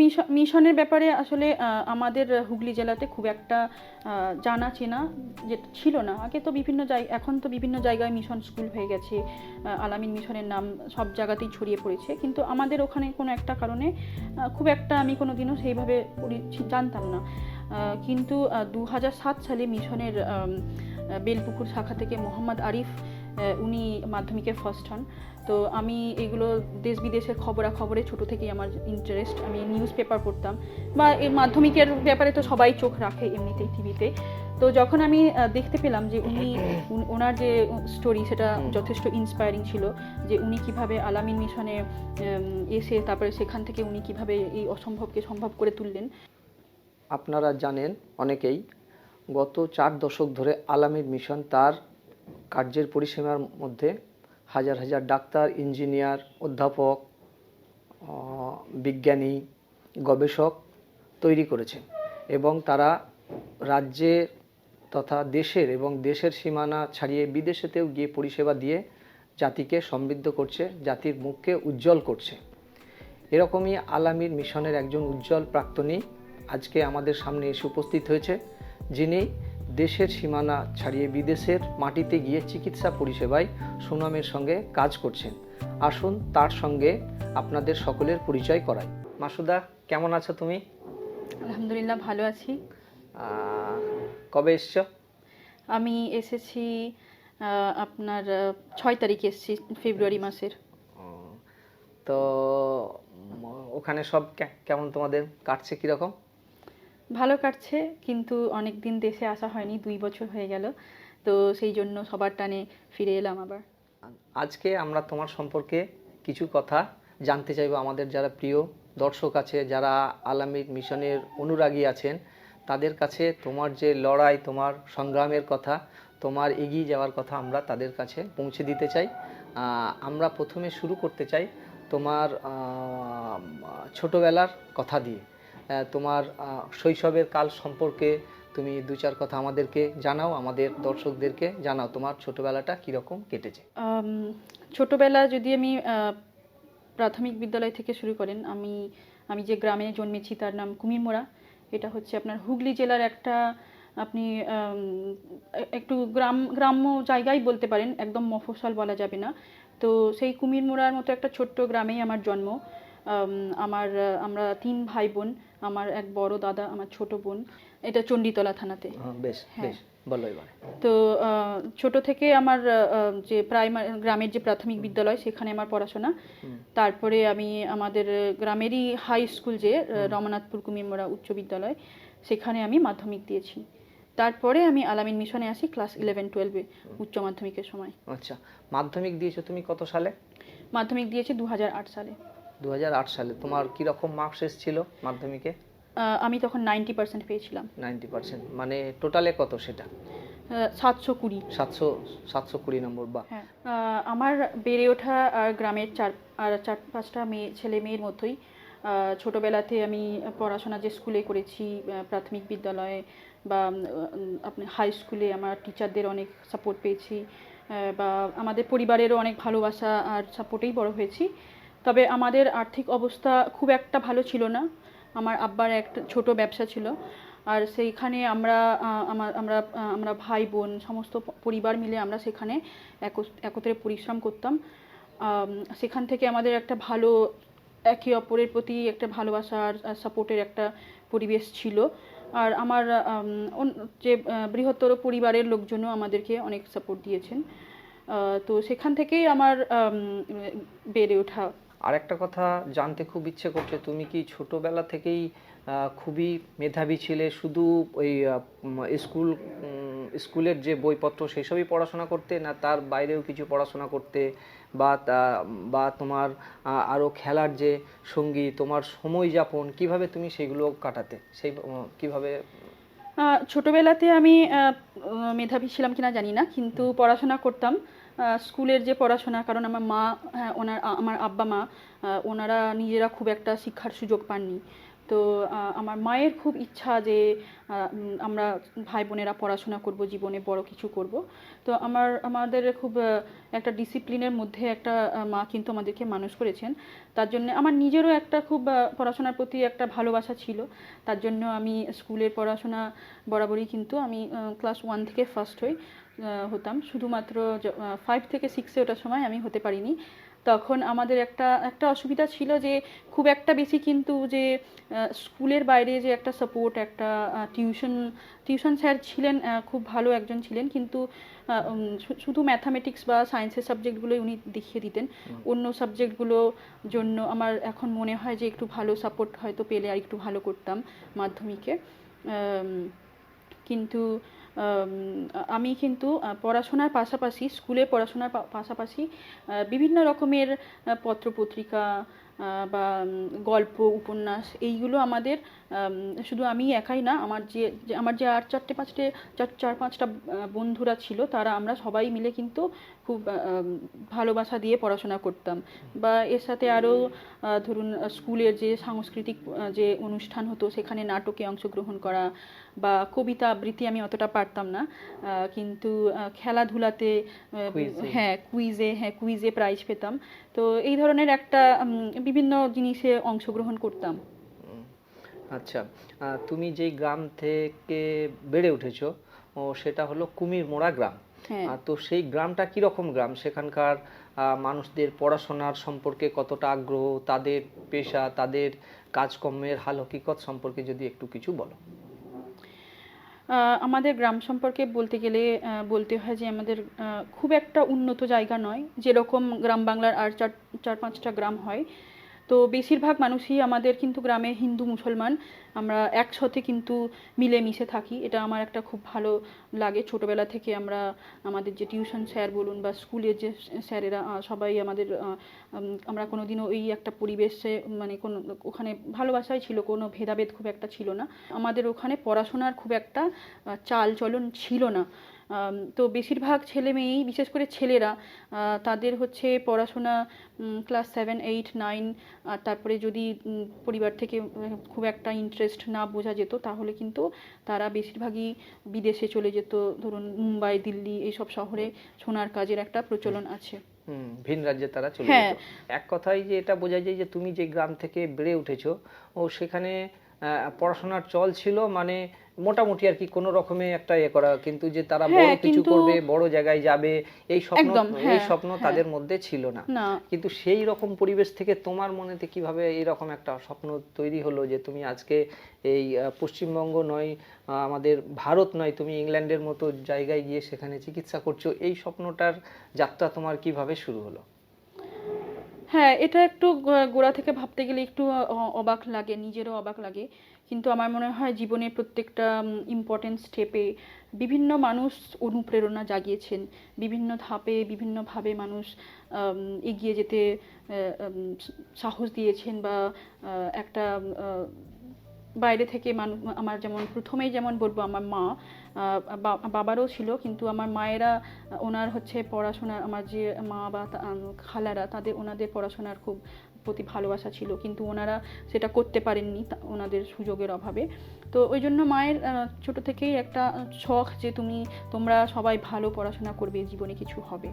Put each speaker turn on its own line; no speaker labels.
Mission, মিশনের ব্যাপারে আসলে আমাদের হুগলি জেলাতে খুব একটা জানা চেনা যে, ছিল না। আগে তো বিভিন্ন জায়গা এখন তো বিভিন্ন জায়গায় মিশন স্কুল হয়ে গেছে আলামিন মিশনের নাম সব জায়গাতেই ছড়িয়ে পড়েছে। কিন্তু আমাদের ওখানে কোনো একটা কারণে খুব একটা আমি কোনো দিনও সেইভাবে জানতাম না। কিন্তু দু হাজার সাত সালে মিশনের বেলপুকুর শাখা থেকে মোহাম্মদ আরিফ উনি মাধ্যমিকের ফার্স্ট হন। তো আমি এগুলো দেশ বিদেশের খবরাখবরে ছোট থেকেই আমার ইন্টারেস্ট আমি নিউজ পেপার পড়তাম। বা এর মাধ্যমিকের ব্যাপারে তো সবাই চোখ রাখে এমনিতেই টিভিতে তো। যখন আমি দেখতে পেলাম যে উনি ওনার যে স্টোরি সেটা যথেষ্ট ইন্সপায়ারিং ছিল যে উনি কীভাবে আলামিন মিশনে এসে তারপরে সেখান থেকে উনি কীভাবে এই অসম্ভবকে সম্ভব করে তুললেন।
আপনারা জানেন অনেকেই গত চার দশক ধরে আলামির মিশন তার কার্যের পরিসীমার মধ্যে হাজার হাজার ডাক্তার, ইঞ্জিনিয়ার, অধ্যাপক বিজ্ঞানী, গবেষক তৈরি করেছে এবং তারা রাজ্যের তথা দেশের এবং দেশের সীমানা ছাড়িয়ে বিদেশেতেও গিয়ে পরিষেবা দিয়ে জাতিকে সমৃদ্ধ করছে, জাতির মুখকে উজ্জ্বল করছে। এরকমই আলামির মিশনের একজন উজ্জ্বল প্রাক্তনী আজকে আমাদের সামনে এসে উপস্থিত হয়েছে, যিনি দেশের সীমানা ছাড়িয়ে বিদেশের মাটিতে গিয়ে চিকিৎসা পরিষেবায় সুনামের সঙ্গে কাজ করছেন। আসুন তার সঙ্গে আপনাদের সকলের পরিচয় করাই। মাসুদা কেমন আছো তুমি?
আলহামদুলিল্লাহ ভালো আছি।
কবে এসছো?
আমি এসেছি আপনার ছয় তারিখে এসেছি ফেব্রুয়ারি মাসের।
তো ওখানে সব কেমন তোমাদের? কাটছে কীরকম?
ভালো কাটছে, কিন্তু অনেক দিন দেশে আসা হয়নি, দুই বছর হয়ে গেল। তো সেই জন্য সবার টানে ফিরে এলাম আবার।
আজকে আমরা তোমার সম্পর্কে কিছু কথা জানতে চাইব। আমাদের যারা প্রিয় দর্শক আছে, যারা আলামির মিশনের অনুরাগী আছেন, তাদের কাছে তোমার যে লড়াই, তোমার সংগ্রামের কথা, তোমার এগিয়ে যাওয়ার কথা আমরা তাদের কাছে পৌঁছে দিতে চাই। আমরা প্রথমে শুরু করতে চাই তোমার ছোটবেলার কথা দিয়ে। তোমার শৈশবের কাল সম্পর্কে তুমি দু চার কথা আমাদেরকে জানাও, আমাদের দর্শকদেরকে জানাও, তোমার ছোটবেলাটা কীরকম কেটেছে?
ছোটবেলা যদি আমি প্রাথমিক বিদ্যালয় থেকে শুরু করেন, আমি আমি যে গ্রামে জন্মেছি তার নাম কুমিরমোড়া। এটা হচ্ছে আপনার হুগলি জেলার একটা, আপনি একটু গ্রাম, গ্রাম্য জায়গায় বলতে পারেন, একদম মফস্বল বলা যাবে না। তো সেই কুমিরমোড়ার মতো একটা ছোট্ট গ্রামেই আমার জন্ম। আমার আমরা তিন ভাই বোন আমার এক বড় দাদা আমার ছোট বোন। এটা চণ্ডীতলা থানাতে।
হ্যাঁ, বেশ
হ্যাঁ।
বেশ বলো এবার।
তো ছোট থেকে আমার যে প্রাইমারি গ্রামের যে প্রাথমিক বিদ্যালয় সেখানে আমার পড়াশোনা। তারপরে আমি আমাদের গ্রামেরই হাই স্কুল যে রমনাথপুর কুমিরমোড়া উচ্চ বিদ্যালয় সেখানে আমি মাধ্যমিক দিয়েছি। তারপরে আমি আলামিন মিশনে আসি ক্লাস ইলেভেন টুয়েলভে উচ্চ মাধ্যমিকের সময়।
আচ্ছা মাধ্যমিক দিয়েছ তুমি কত সালে?
মাধ্যমিক দিয়েছি দু হাজার আট সালে।
দু হাজার আট সালে। তোমার কি রকম মার্কস এসেছিল মাধ্যমিকে?
আমি তখন নাইনটি পার্সেন্ট পেয়েছিলাম।
Ninety percent. মানে টোটালে কত সেটা?
সাতশো কুড়ি।
সাতশো সাতশো কুড়ি নম্বর বা?
হ্যাঁ। আমার বেড়ে ওঠা আর গ্রামের চার আর চার পাঁচটা মেয়ে ছেলে মেয়ের মধ্যেই আহ, ছোটবেলাতে আমি পড়াশোনা যে স্কুলে করেছি প্রাথমিক বিদ্যালয়ে বা আপনি হাই স্কুলে আমার টিচারদের অনেক সাপোর্ট পেয়েছি বা আমাদের পরিবারেরও অনেক ভালোবাসা আর সাপোর্টেই বড় হয়েছি। তবে আমাদের আর্থিক অবস্থা খুব একটা ভালো ছিল না। আমার আব্বার একটা ছোট ব্যবসা ছিল। আর সেইখানে আমরা আমার আমরা আমরা ভাই বোন সমস্ত পরিবার মিলে আমরা সেখানে একত্রে পরিশ্রম করতাম। সেখান থেকে আমাদের একটা ভালো, একে অপরের প্রতি একটা ভালোবাসা আর সাপোর্টের একটা পরিবেশ ছিল। আর আমার যে বৃহত্তর পরিবারের লোকজনও আমাদেরকে অনেক সাপোর্ট দিয়েছেন। তো সেখান থেকেই আমার বেড়ে ওঠা
আর একটা কথা জানতে খুব ইচ্ছে করছে তুমি কি ছোটবেলা থেকেই খুবই মেধাবী ছিলে? শুধু ওই স্কুল স্কুলের যে বইপত্র সেসবই পড়াশোনা করতে না তার বাইরেও কিছু পড়াশোনা করতে? বা বা তোমার আহ, আরও খেলার যে সঙ্গী তোমার সময় যাপন কীভাবে তুমি সেগুলো কাটাতে? সেই কীভাবে?
ছোটবেলাতে আমি মেধাবী ছিলাম কিনা জানি না কিন্তু পড়াশোনা করতাম। স্কুলের যে পড়াশোনা কারণ আমার মা হ্যাঁ, ওনার আমার আব্বা মা ওনারা নিজেরা খুব একটা শিক্ষার সুযোগ পাননি। তো আমার মায়ের খুব ইচ্ছা যে আমরা ভাই বোনেরা পড়াশোনা করব জীবনে বড় কিছু করব। তো আমার আমাদের খুব একটা ডিসিপ্লিনের মধ্যে একটা মা কিন্তু আমাদেরকে মানুষ করেছেন। তার জন্য আমার নিজেরও একটা খুব পড়াশোনার প্রতি একটা ভালোবাসা ছিল। তার জন্য আমি স্কুলের পড়াশোনা বরাবরই কিন্তু আমি ক্লাস ওয়ান থেকে ফার্স্ট হই। হতাম। শুধুমাত্র ফাইভ থেকে সিক্সে ওটার সময় আমি হতে পারিনি। তখন আমাদের একটা একটা অসুবিধা ছিল যে খুব একটা বেশি কিন্তু যে স্কুলের বাইরে যে একটা সাপোর্ট একটা টিউশন টিউশন স্যার ছিলেন খুব ভালো একজন ছিলেন। কিন্তু শুধু ম্যাথামেটিক্স বা সায়েন্সের সাবজেক্টগুলোই উনি দেখিয়ে দিতেন। অন্য সাবজেক্টগুলো জন্য আমার এখন মনে হয় যে একটু ভালো সাপোর্ট হয়তো পেলে আর একটু ভালো করতাম মাধ্যমিকে। কিন্তু আম, কিন্তু পড়াশোনার পাশাপাশি স্কুলে পড়াশোনার পাশাপাশি বিভিন্ন রকমের পত্রপত্রিকা বা গল্প উপন্যাস এইগুলো আমাদের শুধু আমি একাই না আমার যে আমার যে আর চারটে পাঁচটে চার চার পাঁচটা বন্ধুরা ছিল তারা আমরা সবাই মিলে কিন্তু খুব ভালোবাসা দিয়ে পড়াশোনা করতাম। বা এর সাথে আরও ধরুন স্কুলের যে সাংস্কৃতিক যে অনুষ্ঠান হতো সেখানে নাটকে অংশগ্রহণ করা বা কবিতা আবৃত্তি আমি অতটা পারতাম না কিন্তু খেলাধুলাতে হ্যাঁ কুইজে হ্যাঁ কুইজে প্রাইজ পেতাম। তো এই ধরনের একটা বিভিন্ন জিনিসে অংশগ্রহণ করতাম।
আচ্ছা তুমি যেই গ্রাম থেকে বেড়ে উঠেছো ও সেটা হলো কুমির মোড়া গ্রাম।
হ্যাঁ।
তো সেই গ্রামটা কীরকম গ্রাম? সেখানকার মানুষদের পড়াশোনার সম্পর্কে কতটা আগ্রহ? তাদের পেশা তাদের কাজকর্মের হাল হকিকত সম্পর্কে যদি একটু কিছু বলো।
আমাদের গ্রাম সম্পর্কে বলতে গেলে বলতে হয় যে আমাদের খুব একটা উন্নত জায়গা নয়। যেরকম গ্রাম বাংলার আর চার চার পাঁচটা গ্রাম হয়। তো বেশিরভাগ মানুষই আমাদের কিন্তু গ্রামে হিন্দু মুসলমান। আমরা একসাথে কিন্তু মিলেমিশে থাকি। এটা আমার একটা খুব ভালো লাগে। ছোটোবেলা থেকে আমরা আমাদের যে টিউশন স্যার বলুন বা স্কুলের যে স্যারেরা সবাই আমাদের আমরা কোনোদিনও ওই একটা পরিবেশে মানে কোনো, ওখানে ভালোবাসাই ছিল, কোনো ভেদাভেদ খুব একটা ছিল না। আমাদের ওখানে পড়াশোনার খুব একটা চাল চলন ছিল না। তো বেশিরভাগ ছেলে মেয়েই বিশেষ করে ছেলেরা তাদের হচ্ছে পড়াশোনা ক্লাস সেভেন এইট নাইন আর তারপরে যদি পরিবার থেকে খুব একটা ইন্টারেস্ট না বোঝা যেত তাহলে কিন্তু তারা বেশিরভাগই বিদেশে চলে যেত। ধরুন মুম্বাই দিল্লি এইসব শহরে সোনার কাজের একটা প্রচলন আছে।
হুম ভিন রাজ্যে তারা চলে
হ্যাঁ।
যেত। এক কথায় যে এটা বোঝা যায় যে তুমি যে গ্রাম থেকে বেড়ে উঠেছো ও সেখানে পড়াশোনার চল ছিল মানে মোটামুটি আর কি কোনো রকমে একটা ইয়ে করা কিন্তু যে তারা বড়
হ্যাঁ,
কিছু করবে বড় জায়গায় যাবে এই স্বপ্ন এই
হ্যাঁ,
স্বপ্ন
হ্যাঁ।
তাদের মধ্যে ছিল না।
না।
কিন্তু সেই রকম পরিবেশ থেকে তোমার মনেতে কীভাবে এরকম একটা স্বপ্ন তৈরি হলো যে তুমি আজকে এই পশ্চিমবঙ্গ নয় আমাদের ভারত নয় তুমি ইংল্যান্ডের মতো জায়গায় গিয়ে সেখানে চিকিৎসা করছ এই স্বপ্নটার যাত্রা তোমার কীভাবে শুরু হলো?
হ্যাঁ এটা একটু গোড়া থেকে ভাবতে গেলে একটু অবাক লাগে নিজেরও অবাক লাগে। কিন্তু আমার মনে হয় জীবনের প্রত্যেকটা ইম্পর্টেন্ট স্টেপে বিভিন্ন মানুষ অনুপ্রেরণা জাগিয়েছেন। বিভিন্ন ধাপে, বিভিন্নভাবে মানুষ এগিয়ে যেতে সাহস দিয়েছেন বা একটা বাইরে থেকে মানুষ আমার যেমন প্রথমেই যেমন বলব আমার মা বাবারও ছিল কিন্তু আমার মায়েরা, ওনার হচ্ছে পড়াশোনা, আমার যে মা বা খালারা তাদের, ওনাদের পড়াশোনার খুব প্রতি ভালোবাসা ছিল, কিন্তু ওনারা সেটা করতে পারেননি ওনাদের সুযোগের অভাবে। তো ওই জন্য মায়ের ছোট থেকেই একটা শখ যে তুমি, তোমরা সবাই ভালো পড়াশোনা করবে, জীবনে কিছু হবে।